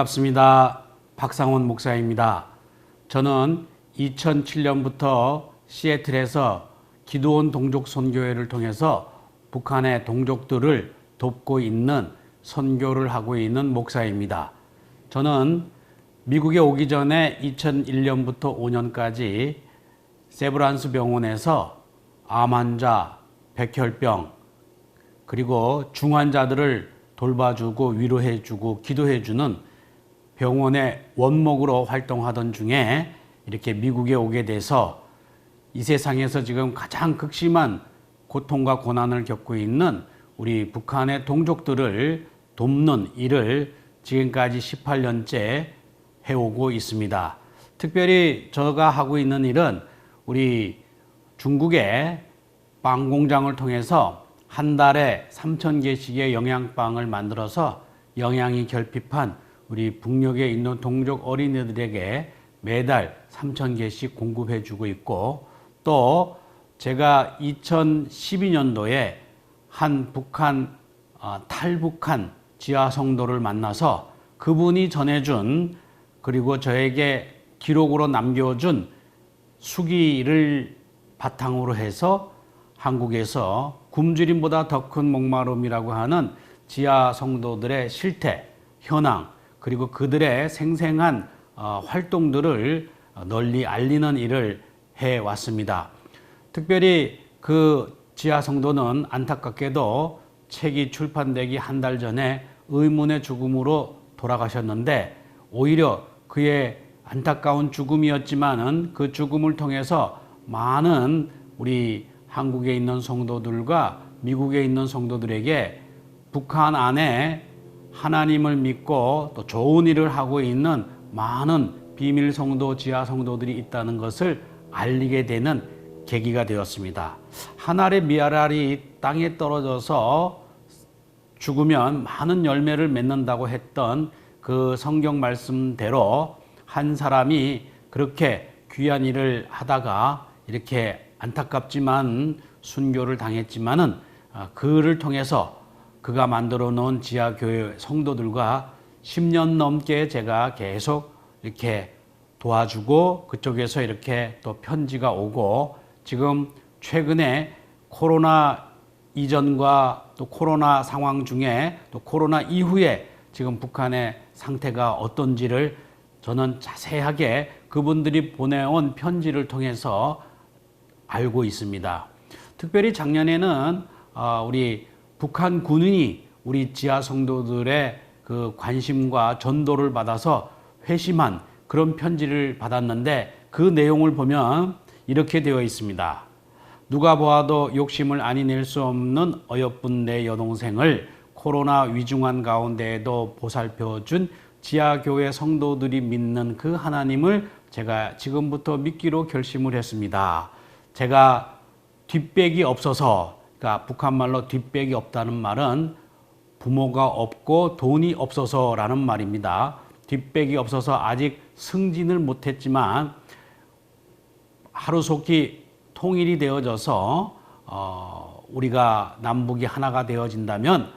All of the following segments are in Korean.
반갑습니다. 박상원 목사입니다. 저는 2007년부터 시애틀에서 기도원 동족 선교회를 통해서 북한의 동족들을 돕고 있는 선교를 하고 있는 목사입니다. 저는 미국에 오기 전에 2001년부터 5년까지 세브란스 병원에서 암 환자, 백혈병, 그리고 중환자들을 돌봐주고 위로해주고 기도해주는 병원의 원목으로 활동하던 중에 이렇게 미국에 오게 돼서 이 세상에서 지금 가장 극심한 고통과 고난을 겪고 있는 우리 북한의 동족들을 돕는 일을 지금까지 18년째 해오고 있습니다. 특별히 제가 하고 있는 일은 우리 중국의 빵 공장을 통해서 한 달에 3천 개씩의 영양빵을 만들어서 영양이 결핍한 우리 북녘에 있는 동족 어린이들에게 매달 3천 개씩 공급해 주고 있고 또 제가 2012년도에 한 북한 아, 탈북한 지하 성도를 만나서 그분이 전해준 그리고 저에게 기록으로 남겨준 수기를 바탕으로 해서 한국에서 굶주림보다 더 큰 목마름이라고 하는 지하 성도들의 실태, 현황, 그리고 그들의 생생한 어, 활동들을 널리 알리는 일을 해 왔습니다. 특별히 그 지하 성도는 안타깝게도 책이 출판되기 한 달 전에 의문의 죽음으로 돌아가셨는데 오히려 그의 안타까운 죽음이었지만은 그 죽음을 통해서 많은 우리 한국에 있는 성도들과 미국에 있는 성도들에게 북한 안에 하나님을 믿고 또 좋은 일을 하고 있는 많은 비밀 성도, 지하 성도들이 있다는 것을 알리게 되는 계기가 되었습니다. 한 알의 미알알이 땅에 떨어져서 죽으면 많은 열매를 맺는다고 했던 그 성경 말씀대로 한 사람이 그렇게 귀한 일을 하다가 이렇게 안타깝지만 순교를 당했지만은 아, 그를 통해서 그가 만들어 놓은 지하교회 성도들과 10년 넘게 제가 계속 이렇게 도와주고 그쪽에서 이렇게 또 편지가 오고 지금 최근에 코로나 이전과 또 코로나 상황 중에 또 코로나 이후에 지금 북한의 상태가 어떤지를 저는 자세하게 그분들이 보내온 편지를 통해서 알고 있습니다. 특별히 작년에는 어, 우리 북한 군인이 우리 지하 성도들의 그 관심과 전도를 받아서 회심한 그런 편지를 받았는데 그 내용을 보면 이렇게 되어 있습니다. 누가 보아도 욕심을 아니 낼 수 없는 어여쁜 내 여동생을 코로나 위중한 가운데에도 보살펴 준 지하교회 성도들이 믿는 그 하나님을 제가 지금부터 믿기로 결심을 했습니다. 제가 뒷백이 없어서, 그러니까 북한 말로 뒷백이 없다는 말은 부모가 없고 돈이 없어서라는 말입니다. 뒷백이 없어서 아직 승진을 못했지만 하루속히 통일이 되어져서 어, 우리가 남북이 하나가 되어진다면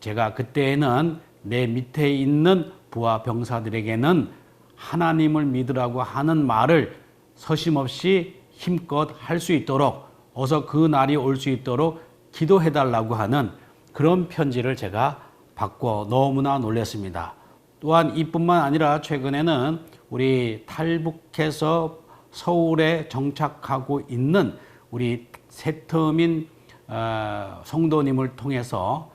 제가 그때에는 내 밑에 있는 부하 병사들에게는 하나님을 믿으라고 하는 말을 서심없이 힘껏 할 수 있도록 어서 그 날이 올 수 있도록 기도해 달라고 하는 그런 편지를 제가 받고 너무나 놀랐습니다. 또한 이뿐만 아니라 최근에는 우리 탈북해서 서울에 정착하고 있는 우리 세터민 어, 성도님을 통해서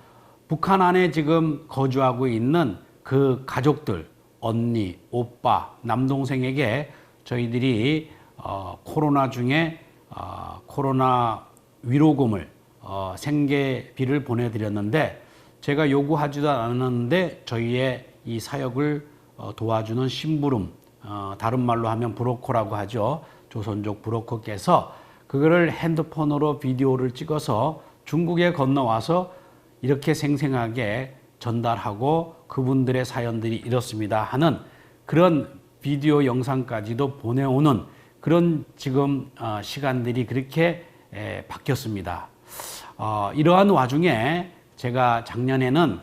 북한 안에 지금 거주하고 있는 그 가족들, 언니, 오빠, 남동생에게 저희들이 어, 코로나 중에 어, 코로나 위로금을 어, 생계비를 보내드렸는데 제가 요구하지도 않았는데 저희의 이 사역을 어, 도와주는 심부름, 어, 다른 말로 하면 브로커라고 하죠. 조선족 브로커께서 그거를 핸드폰으로 비디오를 찍어서 중국에 건너와서 이렇게 생생하게 전달하고 그분들의 사연들이 이렇습니다 하는 그런 비디오 영상까지도 보내오는 그런 지금 어, 시간들이 그렇게 에, 바뀌었습니다. 어, 이러한 와중에 제가 작년에는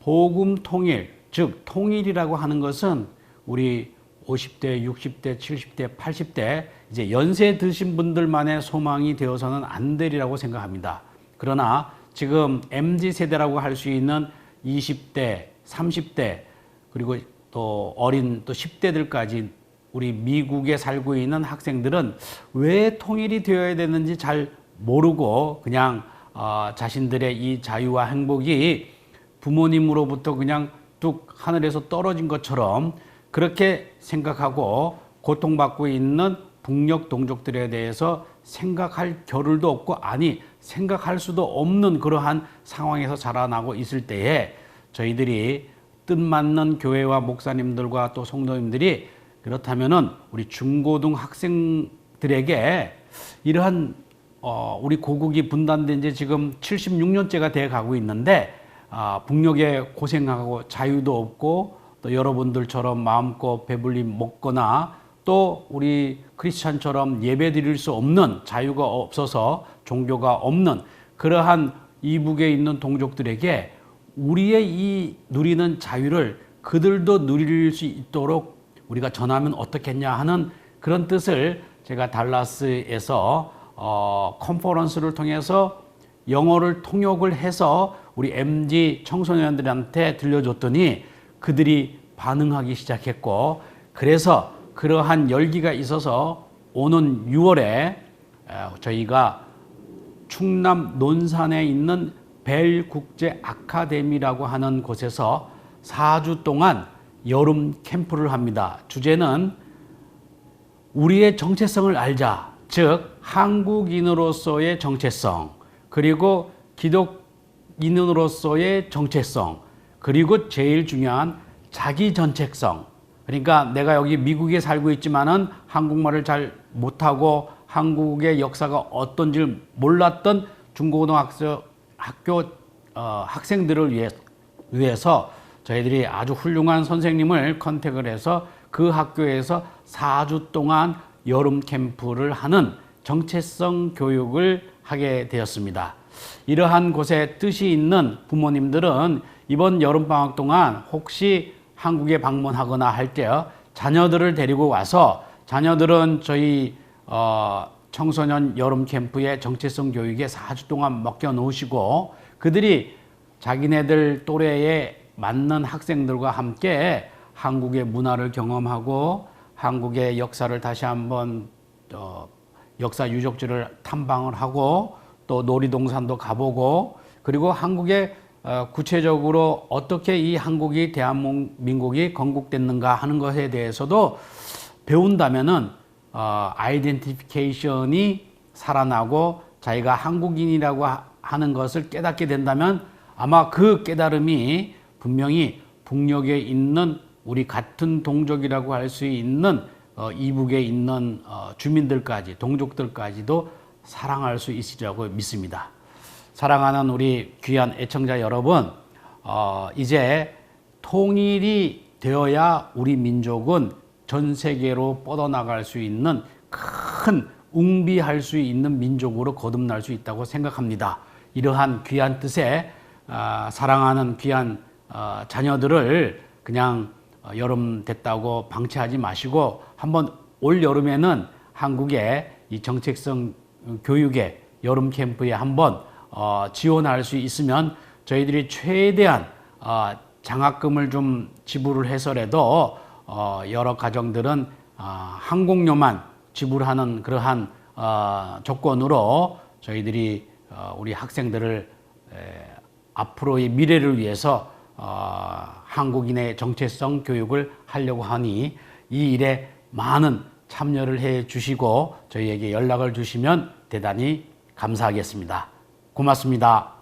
복음 통일 즉 통일이라고 하는 것은 우리 50대, 60대, 70대, 80대 이제 연세 드신 분들만의 소망이 되어서는 안 되리라고 생각합니다. 그러나 지금 MZ 세대라고 할 수 있는 20대, 30대 그리고 또 어린 또 10대들까지 우리 미국에 살고 있는 학생들은 왜 통일이 되어야 되는지 잘 모르고 그냥 어, 자신들의 이 자유와 행복이 부모님으로부터 그냥 뚝 하늘에서 떨어진 것처럼 그렇게 생각하고 고통받고 있는 북녘 동족들에 대해서 생각할 겨를도 없고 아니 생각할 수도 없는 그러한 상황에서 자라나고 있을 때에 저희들이 뜻맞는 교회와 목사님들과 또 성도님들이 그렇다면은 우리 중고등 학생들에게 이러한 어, 우리 고국이 분단된 지 지금 76년째가 돼 가고 있는데 아, 북녘에 고생하고 자유도 없고 또 여러분들처럼 마음껏 배불리 먹거나 또 우리 크리스찬처럼 예배 드릴 수 없는 자유가 없어서 종교가 없는 그러한 이북에 있는 동족들에게 우리의 이 누리는 자유를 그들도 누릴 수 있도록 우리가 전하면 어떻겠냐 하는 그런 뜻을 제가 달라스에서 어, 컨퍼런스를 통해서 영어를 통역을 해서 우리 MG 청소년들한테 들려줬더니 그들이 반응하기 시작했고 그래서 그러한 열기가 있어서 오는 6월에 저희가 충남 논산에 있는 벨 국제 아카데미라고 하는 곳에서 4주 동안 여름 캠프를 합니다. 주제는 우리의 정체성을 알자. 즉, 한국인으로서의 정체성, 그리고 기독인으로서의 정체성, 그리고 제일 중요한 자기 전책성. 그러니까 내가 여기 미국에 살고 있지만은 한국말을 잘 못하고 한국의 역사가 어떤지 몰랐던 중고등학교 학교 어, 학생들을 위해, 위해서 저희들이 아주 훌륭한 선생님을 컨택을 해서 그 학교에서 4주 동안 여름 캠프를 하는 정체성 교육을 하게 되었습니다. 이러한 곳에 뜻이 있는 부모님들은 이번 여름방학 동안 혹시 한국에 방문하거나 할 때 자녀들을 데리고 와서 자녀들은 저희 어, 청소년 여름 캠프의 정체성 교육에 4주 동안 먹겨 놓으시고 그들이 자기네들 또래에 맞는 학생들과 함께 한국의 문화를 경험하고 한국의 역사를 다시 한번 어, 역사 유적지를 탐방을 하고 또 놀이동산도 가보고 그리고 한국의 어, 구체적으로 어떻게 이 한국이 대한민국이 건국됐는가 하는 것에 대해서도 배운다면은 어, 아이덴티피케이션이 살아나고 자기가 한국인이라고 하는 것을 깨닫게 된다면 아마 그 깨달음이 분명히 북녘에 있는 우리 같은 동족이라고 할 수 있는 어, 이북에 있는 어, 주민들까지 동족들까지도 사랑할 수 있으리라고 믿습니다. 사랑하는 우리 귀한 애청자 여러분, 어, 이제 통일이 되어야 우리 민족은 전 세계로 뻗어나갈 수 있는 큰 웅비할 수 있는 민족으로 거듭날 수 있다고 생각합니다. 이러한 귀한 뜻에 아, 사랑하는 귀한 어, 자녀들을 그냥 어, 여름 됐다고 방치하지 마시고 한번 올 여름에는 한국의 이 정책성 교육의 여름 캠프에 한번 어, 지원할 수 있으면 저희들이 최대한 어, 장학금을 좀 지불을 해서라도 어, 여러 가정들은 어, 항공료만 지불하는 그러한 어, 조건으로 저희들이 어, 우리 학생들을 에, 앞으로의 미래를 위해서 어, 한국인의 정체성 교육을 하려고 하니 이 일에 많은 참여를 해 주시고 저희에게 연락을 주시면 대단히 감사하겠습니다. 고맙습니다.